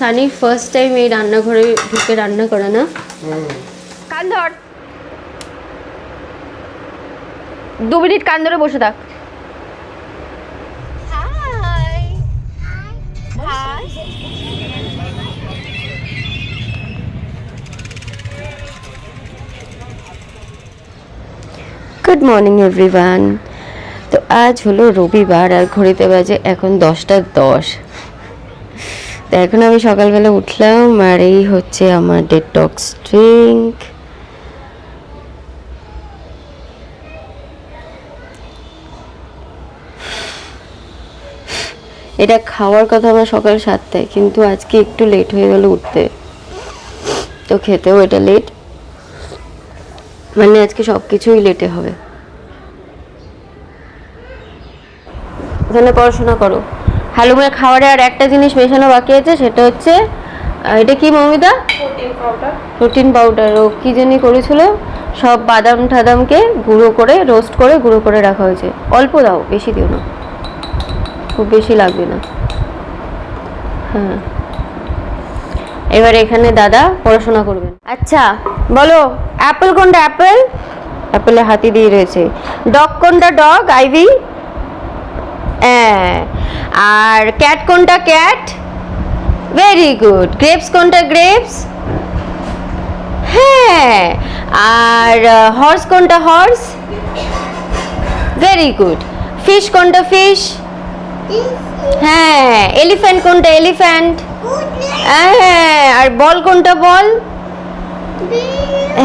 Sunny first time এই রান্নাঘরে ঢুকে রান্না করে না। কান ধর। দু মিনিট কান ধরে বসে থাক। গুড মর্নিং এভরিওয়ান তো আজ হলো রবিবার আর ঘড়িতে বাজে এখন দশটা দশ। তো এখন আমি সকালবেলা উঠলাম আর এই হচ্ছে আমার ডেটক্স ড্রিঙ্ক এটা খাওয়ার কথা আমার সকাল সাতটায়, কিন্তু আজকে একটু লেট হয়ে গেল উঠতে। তো খেতেও এটা লেট মানে আজকে সব কিছুই লেটে হবে। এখানে পড়াশোনা করো। হালুমের খাবারে আর একটা জিনিস মেশানো বাকি আছে সেটা হচ্ছে এটা কি মমিদা প্রোটিন পাউডার ও কি জানি করেছিল? সব বাদাম ঠাদামকে গুঁড়ো করে রোস্ট করে গুঁড়ো করে রাখা হয়েছে। অল্প দাও বেশি দিও না। খুব বেশি লাগবে না। হ্যাঁ। এবার এখানে দাদা পড়াশোনা করবেন। আচ্ছা বলো অ্যাপেল কোনটা অ্যাপেল? অ্যাপেলে হাতি দিয়ে রয়েছে। ডগ কোনটা ডগ আইভি? হ্যাঁ। আর ক্যাট কোনটা ক্যাট ভেরি গুড গ্রেপস কোনটা গ্রেপস হ্যাঁ। আর হর্স কোনটা হর্স ভেরি গুড ফিশ কোনটা ফিশ হ্যাঁ। এলিফ্যান্ট কোনটা এলিফ্যান্ট হ্যাঁ। আর বল কোনটা বল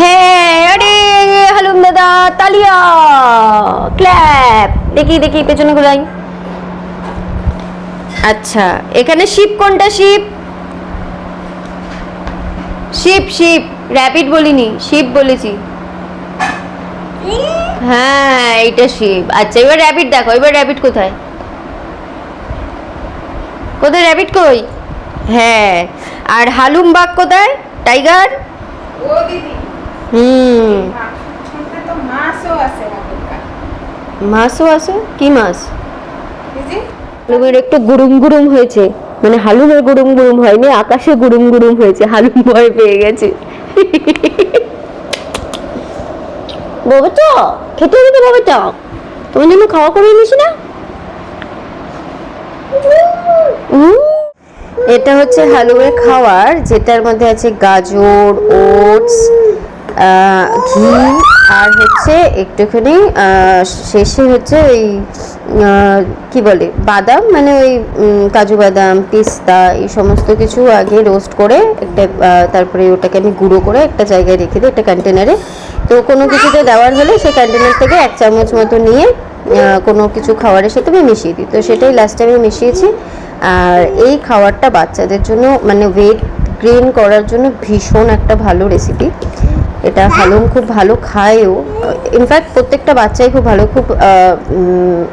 হ্যাঁ। আরে, হালুম দাদা, তালিয়া। ক্ল্যাপ দেখি দেখি, পেছনে ঘুরাই। আচ্ছা এখানে শিপ কোনটা শিপ শিপ শিপ র্যাপিড বলিনি শিপ বলেছি। হ্যাঁ এইটা শিপ আচ্ছা এবার র্যাপিড দেখো এবার র্যাপিড কোথায়? কোথায় র্যাপিড কই? হ্যাঁ আর হালুম বাঘ কোথায়? টাইগার হুম। মাছও আছে আছে? কি মাছ? হালুমের একটু গুরুম গুরুম হয়েছে। মানে হালুমের গুরুম গুরুম হয়নি আকাশে গুরুম গুরুম হয়েছে হালুম ভয় পেয়ে গেছে। বাবা খেতে হবে তো বাবা তোমার জন্য খাওয়া করে এনেছি না। এটা হচ্ছে হালুমের খাওয়ার যেটার মধ্যে আছে গাজর ওটস ঘি, আর হচ্ছে একটুখানি শেষে হচ্ছে ওই কি বলে, বাদাম মানে ওই কাজু বাদাম, পিস্তা, এই সমস্ত কিছু আগে রোস্ট করে একটা তারপরে ওটাকে আমি গুঁড়ো করে একটা জায়গায় রেখে দিই, একটা কন্টেনারে তো কোনো কিছুতে দেওয়ার হলে সেই কন্টেনার থেকে এক চামচ মতো নিয়ে কোনো কিছু খাবারের সাথে আমি মিশিয়ে দিই। তো সেটাই লাস্টে আমি মিশিয়েছি। আর এই খাবারটা বাচ্চাদের জন্য মানে ওয়েট গেইন করার জন্য ভীষণ একটা ভালো রেসিপি এটা হালুম খুব ভালো খায়ও। ইনফ্যাক্ট প্রত্যেকটা বাচ্চাই খুব ভালো খুব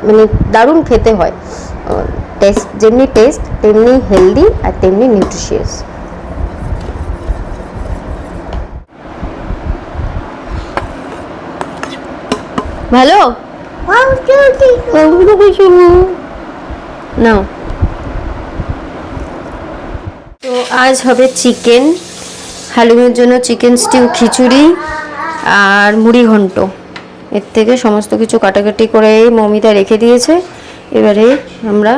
মানে দারুণ খেতে হয়। টেস্ট যেমনি টেস্ট তেমনি হেলদি আর তেমনি নিউট্রিশিয়াস ভালো? নাও। তো আজ হবে চিকেন হালুমের জন্য চিকেন স্টিউ খিচুড়ি আর মুড়ি ঘন্ট। এর থেকে সমস্ত কিছু কাটাকাটি করে মমিতা রেখে দিয়েছে। এবারে আমরা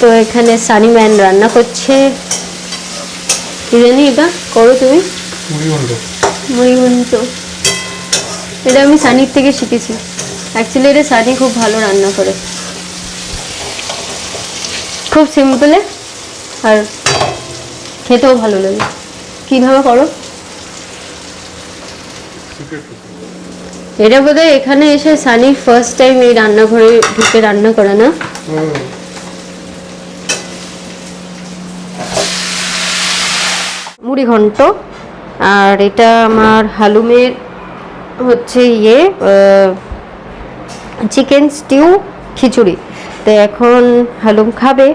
তো এখানে সানি ম্যান রান্না করছে। কি জানি এটা? করো তুমি। মুড়ি ঘন্ট। এটা আমি সানির থেকে শিখেছি। অ্যাকচুয়ালি এটা সানি খুব ভালো রান্না করে। খুব সিম্পলে আর খেতেও ভালো লাগে। কীভাবে করো? এটা বোধহয় এখানে এসে সানি ফার্স্ট টাইম এই রান্নাঘরে ঢুকে রান্না করে না? মুড়ি ঘন্ট। আর এটা আমার হালুমের হচ্ছে ইয়ে চিকেন স্টিউ খিচুড়ি। তো এখন হালুম খাবে,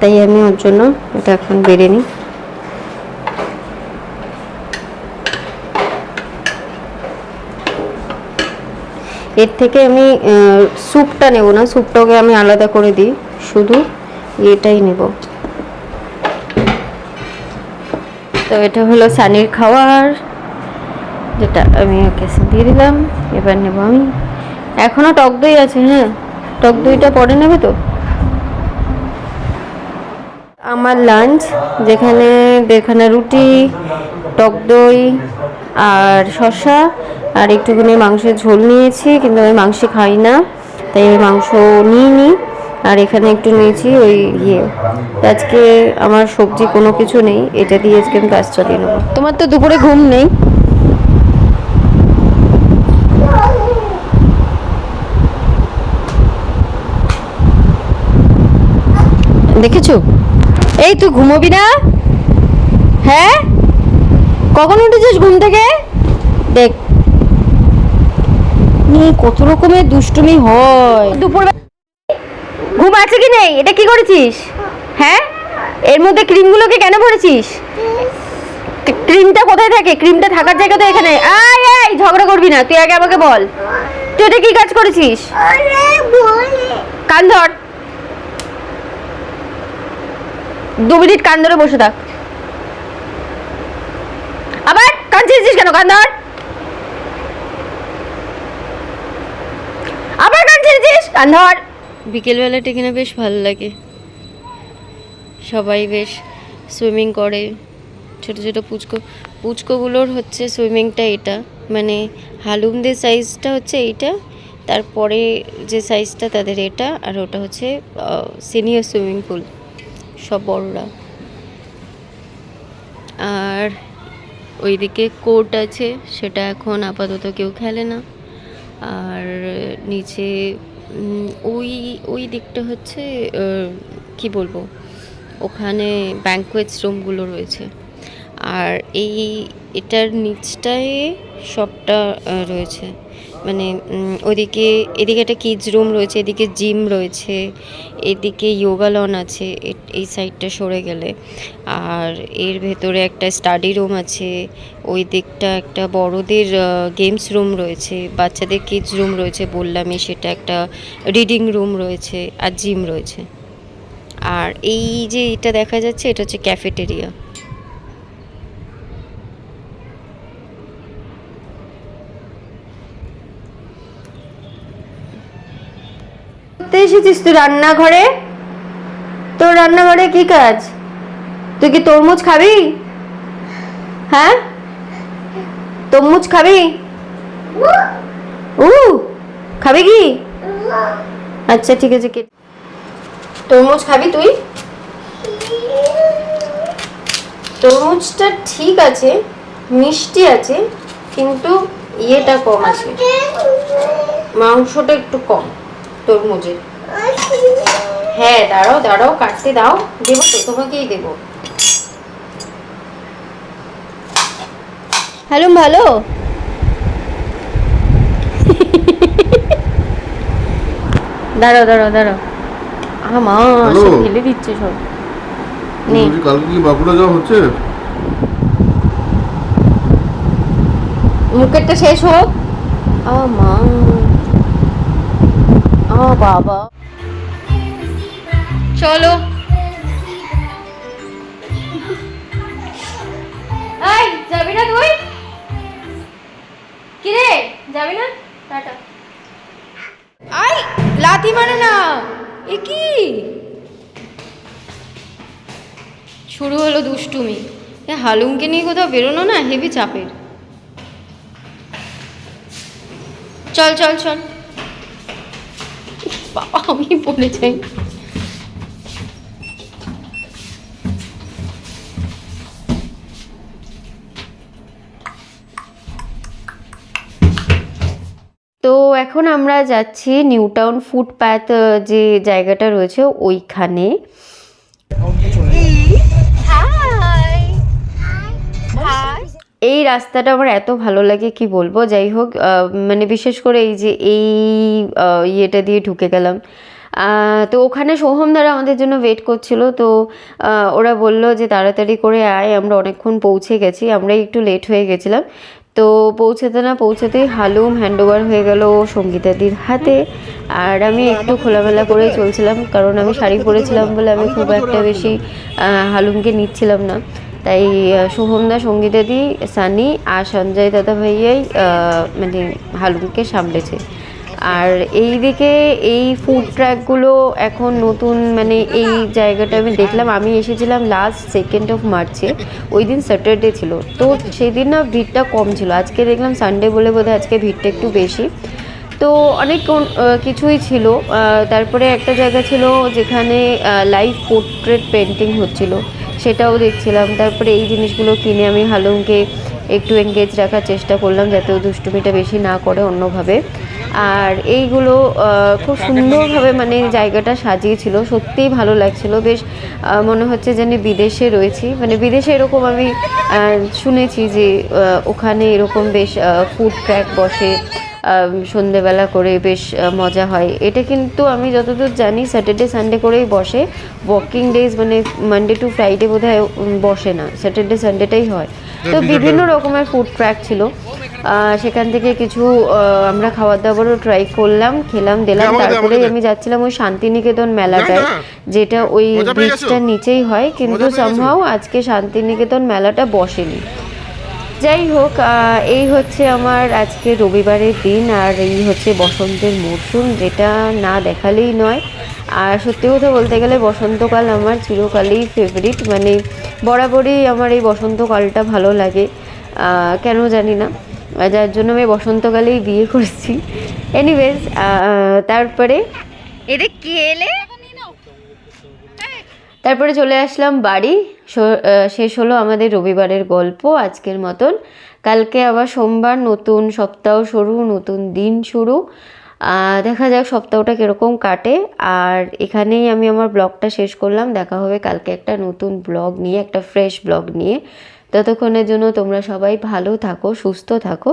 তাই আমি ওর জন্য এটা এখন বেড়ে নিই। এর থেকে আমি স্যুপটা নেব না স্যুপটাকে আমি আলাদা করে দিই। শুধু এটাই নেব। তো এটা হলো সানির খাওয়ার, যেটা আমি ওকে দিয়ে দিলাম। এবার নেব আমি। এখনও টক দই আছে হ্যাঁ? টক দইটা পরে নেবে তো? আমার লাঞ্চ যেখানে দেখানা রুটি, টক দই আর শসা, আর একটুখানি মাংসের ঝোল নিয়েছি, কিন্তু আমি মাংস খাই না, তাই আমি মাংস নিইনি। আর এখানে একটু নিয়েছি ওই ইয়ে আজকে আমার সবজি কোনো কিছু নেই, এটা দিয়ে আজকে আমি কাজ চালিয়ে নেব। তোমার তো দুপুরে ঘুম নেই। দেখেছ? এই, তুই ঘুমোবি না? হ্যাঁ? কখন উঠেছিস ঘুম থেকে? দেখ। কত রকমের দুষ্টুমি হয়। দুপুর ঘুম আছে কি নেই? এটা কি করেছিস? হ্যাঁ? এর মধ্যে ক্রিমগুলোকে কেন ভরেছিস? ক্রিমটা কোথায় থাকে? ক্রিমটা থাকার জায়গা তো এখানে। আয় আয়, ঝগড়া করবি না। তুই আগে আমাকে বল। তুই এটা কি কাজ করেছিস? কান ধর। দু মিনিট কান ধরে বসে থাক। আবার কান ছিঁড়েছিস কেন কান ধর আবার কান ছিঁড়েছিস? কান ধর বিকেলবেলাটা এখানে বেশ ভালো লাগে। সবাই বেশ সুইমিং করে। ছোট ছোট পুচকো, পুচকোগুলোর হচ্ছে সুইমিংটা এটা। মানে হালুমদের সাইজটা হচ্ছে এইটা, তারপরে যে সাইজটা তাদের এটা, আর ওটা হচ্ছে সিনিয়র সুইমিং পুল, সব বড়রা। আর ওইদিকে কোর্ট আছে, সেটা এখন আপাতত কেউ খেলে না। আর নিচে ওই ওই দিকটা হচ্ছে কি বলব, ওখানে ব্যাঙ্কোয়েটস রুমগুলো রয়েছে। আর এই, এটার নিচটায় সবটা রয়েছে। মানে ওদিকে, এদিকে একটা কিডস রুম রয়েছে, এদিকে জিম রয়েছে, এদিকে যোগা লন আছে এই সাইডটা সরে গেলে। আর এর ভেতরে একটা স্টাডি রুম আছে, ওই দিকটা একটা বড়দের গেমস রুম রয়েছে, বাচ্চাদের কিডস রুম রয়েছে বললামই, সেটা একটা রিডিং রুম রয়েছে আর জিম রয়েছে। আর এই যে এটা দেখা যাচ্ছে, এটা হচ্ছে ক্যাফেটেরিয়া করতে এসেছিস তুই রান্নাঘরে? তোর রান্নাঘরে কি কাজ? তুই কি তরমুজ খাবি? হ্যাঁ? তরমুজ খাবি? উ, খাবি কি? আচ্ছা ঠিক আছে, কে তরমুজ খাবি তুই? তরমুজটা ঠিক আছে, মিষ্টি আছে, কিন্তু ইয়েটা কম আছে। মাংসটা একটু কম। তরমুজের। হ্যাঁ দাঁড়াও দাঁড়াও কাটতে দাও। দেবো তো তোমাকেই দেবো। হ্যালো ভালো? দাঁড়াও দাঁড়াও দাঁড়াও। আমা Hello? সব ফেলে দিচ্ছে সব। নে। কালকে কি বাঁকুড়া যাওয়া হচ্ছে? মুখেরটা শেষ হোক। আমা আ বাবা। চলো। এই, যাবি না তুই? কি রে যাবি না? টাটা। আই, লাথি মারে না। এ কি? শুরু হলো দুষ্টুমি। এ হালুমকে নিয়ে কোথাও বেরোনো না? হেভি চাপের। চল চল চল। বাবা, আমি বলে যাই। তো এখন আমরা যাচ্ছি নিউ টাউন ফুটপাথ যে জায়গাটা রয়েছে ওইখানে। রাস্তাটা আমার এত ভালো লাগে, কি বলব? যাই হোক মানে বিশেষ করে এই যে এই ইয়েটা দিয়ে ঢুকে গেলাম। তো ওখানে সোহম দ্বারা আমাদের জন্য ওয়েট করছিল, তো ওরা বলল যে তাড়াতাড়ি করে আয়, আমরা অনেকক্ষণ পৌঁছে গেছি আমরা একটু লেট হয়ে গেছিলাম। তো পৌঁছাতে না পৌঁছাতেই হালুম হ্যান্ডওভার হয়ে গেল সঙ্গীতাদির হাতে। আর আমি একটু খোলামেলা করে চলছিলাম, কারণ আমি শাড়ি পরেছিলাম বলে আমি খুব একটা বেশি হালুমকে নিচ্ছিলাম না। তাই সোহমদা সঙ্গীতাদি সানি আর সঞ্জয় দাদা ভাইয়াই মানে হালুমকে সামলেছে। আর এই দিকে এই ফুড ট্র্যাকগুলো এখন নতুন মানে এই জায়গাটা আমি দেখলাম। আমি এসেছিলাম লাস্ট সেকেন্ড অফ মার্চে ওই দিন স্যাটারডে ছিল। তো সেই দিন না ভিড়টা কম ছিল। আজকে দেখলাম সানডে বলে বোধহয় আজকে ভিড়টা একটু বেশি। তো অনেক কিছুই ছিল। তারপরে একটা জায়গা ছিল যেখানে লাইভ পোর্ট্রেট পেন্টিং হচ্ছিল। সেটাও দেখছিলাম। তারপরে এই জিনিসগুলো কিনে আমি হালুমকে একটু এঙ্গেজ রাখার চেষ্টা করলাম যাতে ও দুষ্টুমিটা বেশি না করে অন্যভাবে। আর এইগুলো খুব সুন্দরভাবে মানে জায়গাটা সাজিয়েছিল। সত্যিই ভালো লাগছিল। বেশ মনে হচ্ছে যেন বিদেশে রয়েছি। মানে বিদেশে এরকম আমি শুনেছি যে ওখানে এরকম বেশ ফুড ট্র্যাক বসে সন্ধেবেলা করে বেশ মজা হয়। এটা কিন্তু আমি যতদূর জানি স্যাটারডে সানডে করেই বসে। ওয়ার্কিং ডেজ মানে মানডে টু ফ্রাইডে বোধ হয় বসে না। স্যাটারডে সানডেটাই হয়। তো বিভিন্ন রকমের ফুড ট্র্যাক ছিল। সেখান থেকে কিছু আমরা খাবার দাবারও ট্রাই করলাম খেলাম দিলাম। আমাকে দে, তারপরে আমি যাচ্ছিলাম ওই শান্তিনিকেতন মেলাটায় যেটা ওই ব্রিজটার নিচেই হয়। কিন্তু? সামহাও আজকে শান্তিনিকেতন মেলাটা বসেনি। যাই হোক এই হচ্ছে আমার আজকে রবিবারের দিন আর এই হচ্ছে বসন্তের মরশুম, যেটা না দেখালেই নয়। আর সত্যি কথা বলতে গেলে বসন্তকাল আমার চিরকালই ফেভারিট মানে বরাবরই আমার এই বসন্তকালটা ভালো লাগে কেন জানি না। যার জন্য আমি বসন্তকালেই বিয়ে করেছি। এনিওয়েজ তারপরে এদের কে এলে? তারপরে চলে আসলাম বাড়ি। শেষ হলো আমাদের রবিবারের গল্প আজকের মতন। কালকে আবার সোমবার নতুন সপ্তাহ শুরু, নতুন দিন শুরু। দেখা যাক সপ্তাহটা কীরকম কাটে। আর এখানেই আমি আমার ব্লগটা শেষ করলাম। দেখা হবে কালকে একটা নতুন ব্লগ নিয়ে, একটা ফ্রেশ ব্লগ নিয়ে। ততক্ষণের জন্য তোমরা সবাই ভালো থাকো, সুস্থ থাকো।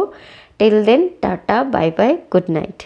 Till then tata bye bye good night